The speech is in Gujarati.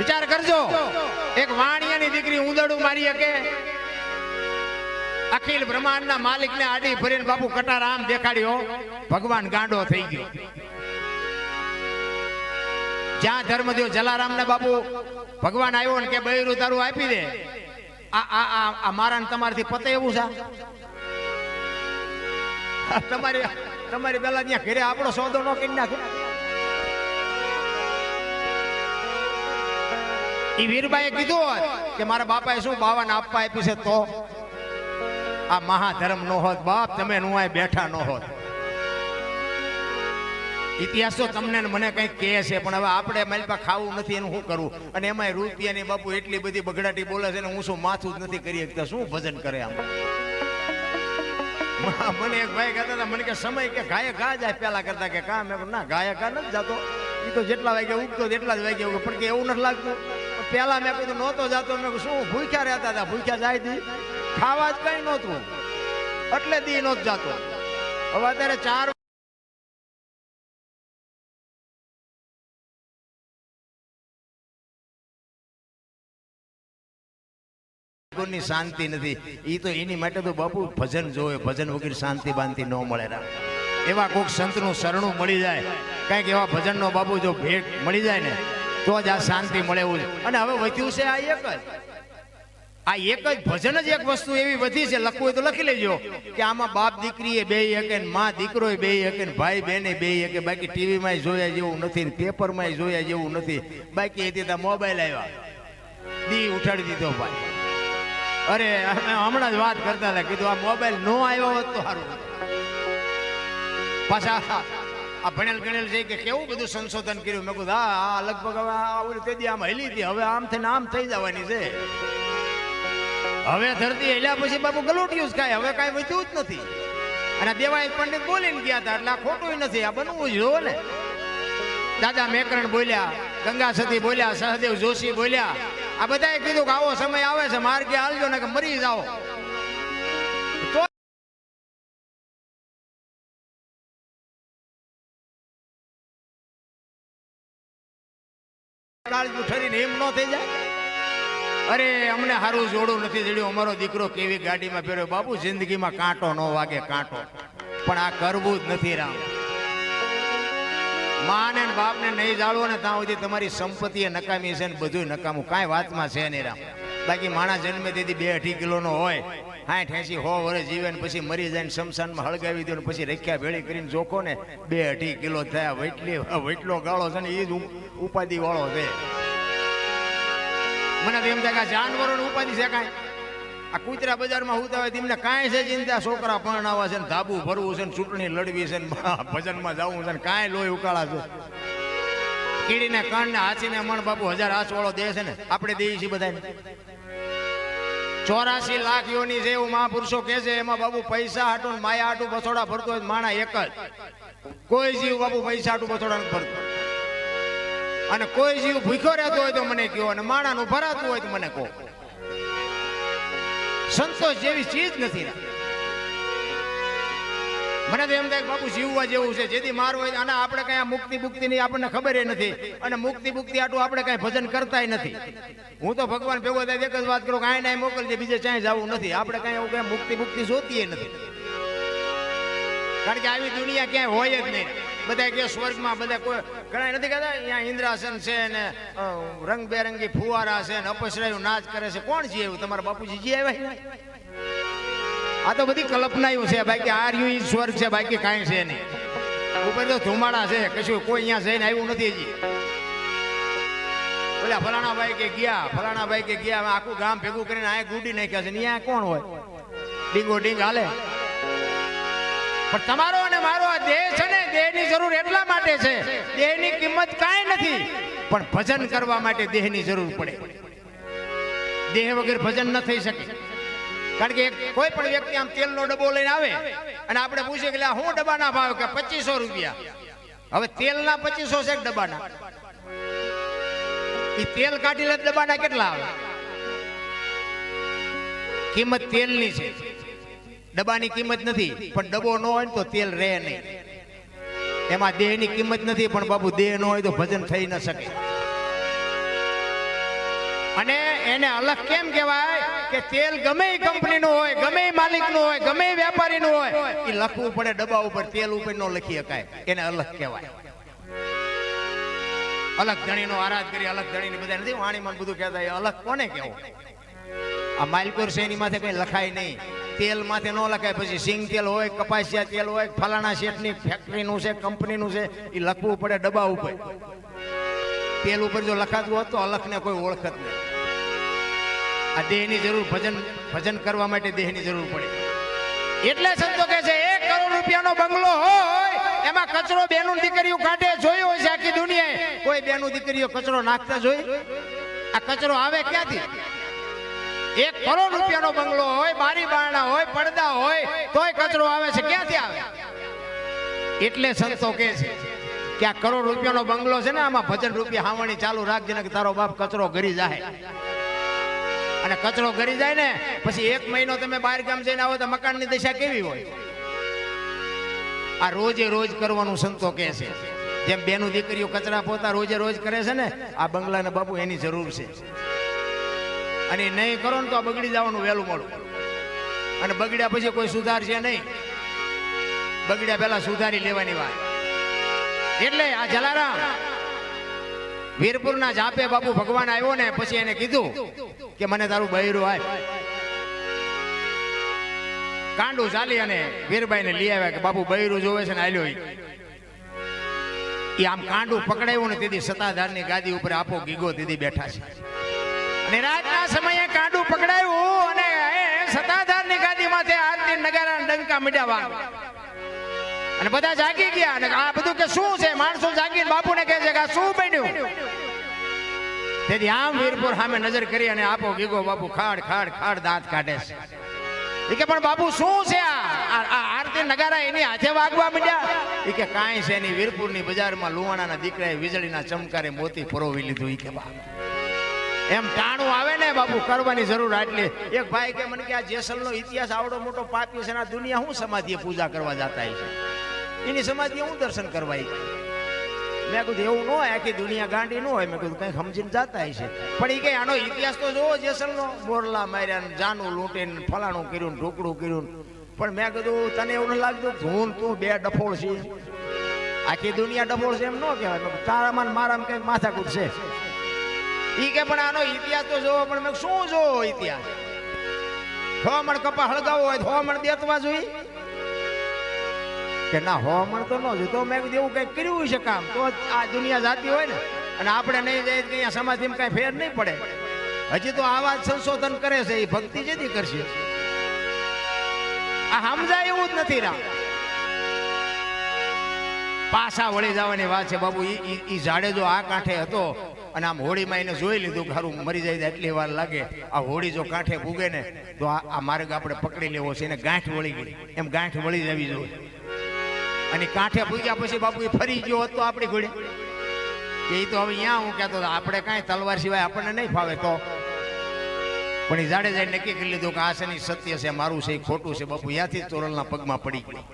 વિચાર કરજો. એક વાણિયાની દીકરી ઉંદડું મારી શકે. અખિલ બ્રહ્માંડના માલિકને આડી ફરીને બાપુ કટાર આમ દેખાડ્યો. ભગવાન ગાંડો થઈ ગયો. જ્યાં ધર્મદેવ જલારામને બાપુ, ભગવાન આવ્યો ને કે બૈરું તારું આપી દે. આ આ આ મારા ને તમારાથી પતે એવું છે? તમારી તમારી પેલા ત્યાં ઘરે આપણો સોદો નો કરી નાખે. ઈ વીરબાઈએ કીધું હોત કે મારા બાપાએ શું બાવાને આપવા આપી છે તો? આ મહાધર્મ નો હોત, બાપ તમે નું બેઠા નો હોત. ઇતિહાસ તો તમને મને કઈ કહે છે, પણ હવે આપણે મારી પાસે ખાવું નથી, એનું શું કરવું? અને એમાંય રૂપિયાની બાપુ એટલી બધી બગડાટી બોલે છે ને હું શું માથું જ નથી કરી શકતા શું ભજન કરે આમ? મને એક ભાઈ કહેતા હતા, મને કે સમય કે ગાયક ગા જાય પેલા કરતા કે કા? મેં ના, ગાયક ગા નથી જતો. એ તો જેટલા વાગે ઉગતો એટલા જ વાગે ઉગે, પણ કે એવું નથી લાગતું. પેલા મેં કીધું નહોતો જતો. મેં શું, ભૂખ્યા રહેતા હતા? ભૂખ્યા જાય દી. ખાવા જ કઈ નહોતું. એટલે દી નહોતો જતો. હવે અત્યારે ચારની શાંતિ નથી. એ તો એની માટે તો બાપુ ભજન જોવે. ભજન વગેરે શાંતિ બાંતિ ન મળે એવા કોઈક સંતનું શરણું મળી જાય. કંઈક એવા ભજનનો બાપુ જો ભેટ મળી જાય ને તો જ આ શાંતિ મળે એવું અને હવે વધ્યું છે આ એક જ. આ એક જ ભજન જ એક વસ્તુ એવી વધી છે, લખવું હોય તો લખી લેજો. કે આમાં બાપ દીકરી એ બે એક માં દીકરો બે એક ભાઈ બહેને બે એક બાકી ટીવીમાં જોયા જેવું નથી પેપરમાં જોયા જેવું નથી. બાકી એ તો મોબાઈલ આવ્યા. દી ઉઠાડી દીધો ભાઈ. અરે હમણાં જ વાત કરતા હતા, કીધું આ મોબાઈલ નો આવ્યો હોત તો સારું. પાછા આ ભણેલ ગણેલ છે કે કેવું બધું સંશોધન કર્યું? મેં કીધું, હા લગભગ હવે આવું તે આમ હેલી હતી, હવે આમ થઈને આમ થઈ જવાની છે. હવે ધરતી હેલ્યા પછી બાપુ ગલોટિયું કાય હવે કાંઈ વધ્યું જ નથી. અને દેવાય પંડિત બોલીને ગયા હતા, એટલે આ ખોટું નથી, આ બનવું જ ને. દાદા મેકરણ બોલ્યા, ગંગા સતી બોલ્યા, સહદેવ જોશી બોલ્યા. આ બધાએ કીધું કે આવો સમય આવે છે, માર્ગે હાલજો ને કે મરી જાઓ. અરે, અમને સારું જોડું નથી જડ્યું અમારો દીકરો કેવી ગાડીમાં ફેર્યો? બાપુ, જિંદગીમાં કાંટો ન વાગે, કાંટો. પણ આ કરવું જ નથી રામ. માને ને બાપને નહીં જાળવો ને ત્યાં સુધી તમારી સંપત્તિ એ નકામી છે ને બધું નકામું. કાંઈ વાતમાં છે નહીં રામ. બાકી માણસ જન્મે તેથી બે અઢી કિલોનો હોય. સાઠ એસી હો વર્ષ જીવે ને પછી મરી જાય ને શમશાનમાં હળગાવી દો ને પછી રખ્યા ભેળી કરીને જોખો ને બે અઢી કિલો થયા. વૈટલી, વૈટલો ગાળો છે ને એ જ ઉપાધિ વાળો છે. મને તો એમ થાય કે જાનવરોની ઉપાધિ છે કાંઈ. આ કુતરા બજારમાં હુતા હોય તેમને કાંઈ છે ચિંતા છોકરા પરણાવા છે ને ધાબુ ભરવું છે ને ચૂંટણી લડવી છે ને ભજનમાં જવું છે ને કાંઈ લોહી ઉકાળા છે. કીડીને કણને હાચીને મણ બાપુ હજાર હાથ વાળો દે છે ને. આપણે દઈએ છીએ બધાને. ચોરાસી લાખ યોની છે એવું મહાપુરુષો કહે છે, એમાં બાબુ પૈસા હાટું માયા હાટું બસોડા હોય માણા એક જ. કોઈ જીવ બાબુ પૈસા હાટું બસોડા નથી ભરતો. અને કોઈ જીવ ભૂખ્યો રહેતો હોય તો મને કહો અને માણાનું ભરાતું હોય તો મને કહો. સંતોષ જેવી ચીજ નથી મને તો એમ થાય બાપુ જીવવા જેવું છે, જેથી મારું હોય અને આપણે કઈ મુક્તિ મુક્તિ ની આપણને ખબર નથી. અને મુક્તિ મુક્તિ આટલું આપણે કઈ ભજન કરતાય નથી. હું તો ભગવાન ભેગો થાય એક જ વાત કરું કાંઈ ના મોકલજે બીજે ક્યાંય જવું નથી. આપણે કઈ એવું કઈ મુક્તિ મુક્તિ જોતી નથી. કારણ કે આવી દુનિયા ક્યાંય હોય જ નહીં. બધા કે સ્વર્ગમાં બધા કોઈ ઘણા નથી કહેતા, અહીંયા ઇન્દ્રાસન છે ને રંગબેરંગી ફુવારા છે ને અપસરાયું નાચ કરે છે. કોણ છે એવું? તમારા બાપુજી જી આવ્યા આ તો બધી કલ્પનાયું છે, બાકી આ રહ્યું ઈ સ્વર્ગ છે, બાકી કાંઈ છે નહીં. ઉપર તો ધુમાડા છે, કશું કોઈ અહીંયા જઈને આવ્યું નથી હજી. ઓલા ફલાણા ભાઈ કે ગયા ફલાણા ભાઈ કે ગયા, આખું ગામ ભેગું કરીને આ ગુડી નાખ્યા છે, ને અહીંયા કોણ હોય? ડીંગો ડીંગ હાલે. પણ તમારો અને મારો આ દેહ છે ને, દેહની જરૂર એટલા માટે છે, દેહની કિંમત કાંઈ નથી, પણ ભજન કરવા માટે દેહની જરૂર પડે. દેહ વગર ભજન ન થઈ શકે. કારણ કે કોઈ પણ વ્યક્તિ આમ તેલનો ડબ્બો લઈને આવે અને આપણે પૂછીએ કે હું ડબ્બાના ભાવ કે પચીસો રૂપિયા? હવે તેલના પચીસો છે ડબ્બાના? એ તેલ કાઢી લે ડબ્બાના કેટલા આવે? કિંમત તેલની છે. ડબ્બાની કિંમત નથી, પણ ડબ્બો ન હોય તો તેલ રહે નહીં. એમાં દેહની કિંમત નથી, પણ બાબુ દેહ ન હોય તો ભજન થઈ ન શકે. અને એને અલગ કેમ કહેવાય કે તેલ ગમે એ કંપનીનું હોય ગમે એ માલિકનું હોય ગમે એ વેપારીનું હોય એ લખવું પડે ડબ્બા ઉપર, તેલ ઉપર ન લખી શકાય. એને અલગ કહેવાય. અલગ ધણીનો આરાધ કરી, અલગ ધણીને બધા નથી, વાણીમાં બધું કહેતા અલગ કોને કહેવું? આ માલપુર એની માથે કઈ લખાય નહીં. તેલ માથે ન લખાય, પછી સિંગ તેલ હોય, કપાસિયા તેલ હોય, ફલાણા શેઠની ફેક્ટરીનું છે કંપનીનું છે, એ લખવું પડે ડબ્બા ઉપર. તેલ ઉપર જો લખાતું હોત તો અલખને કોઈ ઓળખત નહીં. આ દેહની જરૂર ભજન ભજન કરવા માટે દેહની જરૂર પડે. એટલે સંતો કહે છે, એક કરોડ રૂપિયાનો બંગલો હોય, એમાં કચરો બેનું દીકરીઓ કાઢે, જોયું હોય છે આખી દુનિયાએ. કોઈ બેનું દીકરીઓ કચરો નાખતા જોઈ? આ કચરો આવે ક્યાંથી? એક કરોડ રૂપિયાનો બંગલો હોય, બારી બારણા હોય, પડદા હોય, તોય કચરો આવે છે. ક્યાંથી આવે? એટલે સંતો કે છે કે આ કરોડ રૂપિયાનો બંગલો છે ને, આમાં ભજન રૂપિયા હાવણી ચાલુ રાખજે ને તારો બાપ કચરો ઘરી જાય. અને કચરો ઘરી જાય ને, પછી એક મહિનો તમે બહાર ગામ જઈને આવો તો મકાનની દશા કેવી હોય? આ રોજે રોજ કરવાનું સંતો કે છે. જેમ બેનું દીકરીઓ કચરા પોતા રોજે રોજ કરે છે ને, આ બંગલાના બાપુ એની જરૂર છે. અને નહીં કરો ને તો બગડી જવાનું વહેલું મોડું. અને બગડ્યા પછી કોઈ સુધારશે નહીં. બગડ્યા પહેલા સુધારી લેવાની વાત. એટલે આ જલારામ વીરપુરના જાપે બાપુ ભગવાન આવ્યો ને પછી એને કીધું કે મને તારું બૈરું આપ કાંડું ચાલી અને વીરભાઈ ને લઈ આવ્યા કે બાપુ બૈરું જોવે છે ને આલ્યો. ઈ. આમ કાંડું પકડાયું ને તેથી સત્તાધારની ગાદી ઉપર આપો ગીગો દીદી બેઠા છે. અને રાતના સમયે કાંડું પકડાયું અને સત્તાધારની ગાદીમાંથી માથે આરતી નગારા ડંકા મીડાવા અને બધા જાગી ગયા અને આ બધું કે શું છે? માણસો જાગી બાપુને કહે છે કે આ શું બન્યું? તેથી આમ વીરપુર સામે નજર કરી અને આપો ગીગો બાપુ ખાડ ખાડ ખાડ દાંત કાઢે છે. એ કે, પણ બાપુ શું છે આ? આરતી નગારા એની હાથે વાગવા માંડ્યા? એ કે, કાંઈ છે એની વીરપુરની બજારમાં લુવાણાના દીકરાએ વીજળીના ચમકારે મોતી પરોવી લીધું. એ કે બા એમ ટાણું આવે ને બાપુ, કરવાની જરૂર આટલી. એક ભાઈ કે, મને કે આ જેસલનો ઇતિહાસ આવડો મોટો પાપી છે આ દુનિયા હું સમાધિએ પૂજા કરવા જતા છે? એની સમાધિએ હું દર્શન કરવા મેં કીધું, એવું ન હોય, આખી દુનિયા ગાંડી ન હોય. મેં કીધું, કંઈ સમજીને જતા હશે પણ એ કે, આનો ઇતિહાસ તો જોવો, જેસલનો બોરલા માર્યા જાનું લૂંટીને ફલાણું કર્યું ઢોકળું કર્યું પણ મેં કીધું, તને એવું લાગતું, ધૂન તું બે ડફોળ છે. આખી દુનિયા ડફોળ છે એમ ન કહેવાય. તારામાં મારામાં કંઈક માથાકૂટ છે. ઈ કે પણ આનો ઇતિહાસ તો જોવો, પણ મેં શું જોવો ઇતિહાસ? હોમણ કપા હળગાવો હોય હોમણ દેતવા જોઈ કે ના, હોમણ તો ન જોઈ તો મેં એવું કંઈક કર્યું છે કામ. તો આ દુનિયા જાતી હોય ને, અને આપણે નહીં જાય કે અહીંયા સમાધિમાં કાંઈ ફેર નહીં પડે. હજી તો આવા જ સંશોધન કરે છે એ ભક્તિ જેથી કરશે. આ સમજાય એવું જ નથી રામ. પાછા વળી જવાની વાત છે, બાબુ, ઈ- ઈ જાડેજો આ કાંઠે હતો અને આમ હોળીમાં એને જોઈ લીધું કે હારું મરી જાય એટલી વાર લાગે. આ હોળી જો કાંઠે ભૂગે ને, તો આ માર્ગ આપણે પકડી લેવો છે. એને ગાંઠ વળી ગઈ. એમ ગાંઠ વળી જવી જોઈએ. અને કાંઠે ભૂગ્યા પછી બાપુ એ ફરી ગયો હોત આપણી ઘોડી. એ તો હવે અહીંયા હું કહેતો આપણે કાંઈ તલવાર સિવાય આપણને નહીં ફાવે તો. પણ એ જાડેજાએ નક્કી કરી લીધું કે આ શેની સત્ય છે, મારું છે, એ ખોટું છે. બાપુ ત્યાંથી જ તોરલના પગમાં પડી ગયું